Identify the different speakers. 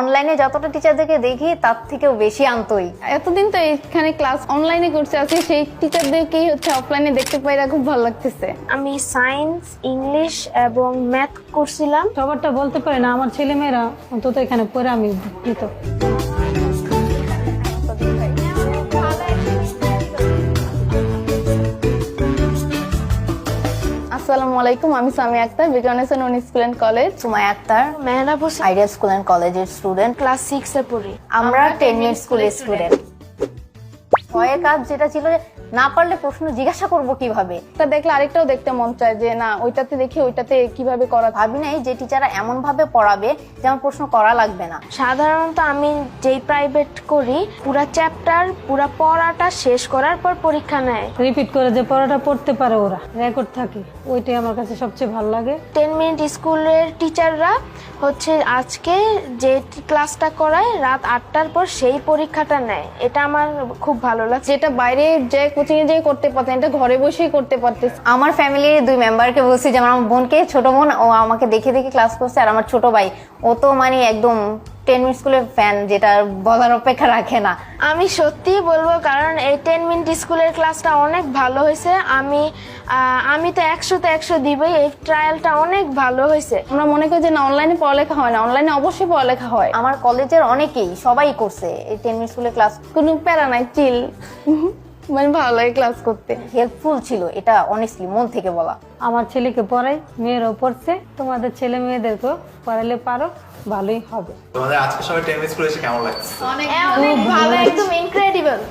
Speaker 1: অনলাইনে যতটা টিচারদেরকে দেখি তার থেকেও বেশি আন্তই
Speaker 2: এতদিন তো এখানে ক্লাস অনলাইনে করছে আজকে সেই টিচারদেরকেই হচ্ছে অফলাইনে দেখতে পাইরা খুব ভালো লাগতেছে।
Speaker 3: আমি সায়েন্স ইংলিশ এবং ম্যাথ করছিলাম।
Speaker 4: সবারটা বলতে পারি না আমার ছেলেমেয়েরা অন্তত এখানে পড়ে আমি উপকৃত
Speaker 2: আসসালামু আলাইকুম আমি সামি আক্তার বিজ্ঞানেশন উনি school and college.
Speaker 1: Sumai Akter
Speaker 3: Mehrab Hossain
Speaker 1: Idea school and কলেজের স্টুডেন্ট
Speaker 3: ক্লাস সিক্সে পড়ি।
Speaker 1: আমরা টেন মিনিট স্কুলের স্টুডেন্ট ভয়ের কাজ যেটা ছিল না পারলে প্রশ্ন জিজ্ঞাসা করব কীভাবে?
Speaker 2: তা দেখলে আরেকটাও দেখতে মন চায় যে না ওইটাতে দেখি ওইটাতে কীভাবে করা
Speaker 1: ভাবি নাই যে টিচাররা এমন ভাবে পড়াবে যে আমার প্রশ্ন করা লাগবে না।
Speaker 3: সাধারণত আমি যেই প্রাইভেট করি পুরা চ্যাপ্টার পুরা পড়াটা শেষ করার পর পরীক্ষা নেয়।
Speaker 4: রিপিট করে যে পড়াটা পড়তে পারে ওরা রেকর্ড থাকে ওইটাই আমার কাছে সবচেয়ে ভালো লাগে।
Speaker 3: টেন মিনিট স্কুলের টিচাররা হচ্ছে আজকে যে ক্লাসটা করায় রাত আটটার পর সেই পরীক্ষাটা নেয়। এটা আমার খুব ভালো লাগছে।
Speaker 2: যেটা বাইরে যে কোচিং এ যেয়ে করতে পারতেন এটা ঘরে বসেই করতে পারতেছে।
Speaker 1: আমার ফ্যামিলির দুই মেম্বারকে বলছি যেমন আমার বোনকে ছোট বোন ও আমাকে দেখে দেখে ক্লাস করছে আর আমার ছোট ভাই। ও তো মানে একদম টেন মিনিট স্কুলের ফ্যান যেটা বলার অপেক্ষা রাখে না।
Speaker 3: আমি সত্যিই বলব কারণ এই টেন মিনিট স্কুলের ক্লাসটা অনেক ভালো হয়েছে। আমি আমি তো একশোতে একশো দিবই এই ট্রায়ালটা অনেক ভালো হয়েছে।
Speaker 2: আমরা মনে করি যে না অনলাইনে পড়ালেখা হয় না অনলাইনে অবশ্যই পড়ালেখা হয়।
Speaker 1: আমার কলেজের অনেকেই সবাই করছে এই টেন মিনিট স্কুলের ক্লাস
Speaker 2: কোনো প্যারা নাই চিল মানে ভালো লাগে ক্লাস করতে।
Speaker 1: হেল্পফুল ছিল এটা অনেস্টলি মন থেকে বলা।
Speaker 4: আমার ছেলেকে পড়াই মেয়ের পড়ছে তোমাদের ছেলে মেয়েদেরকেও পড়ালে পারো ভালোই হবে।
Speaker 5: তোমাদের আজকে সবাই টেন স্কুলে এসে কেমন লাগছে?
Speaker 3: অনেক ভালো একদম ইনক্রেডিবল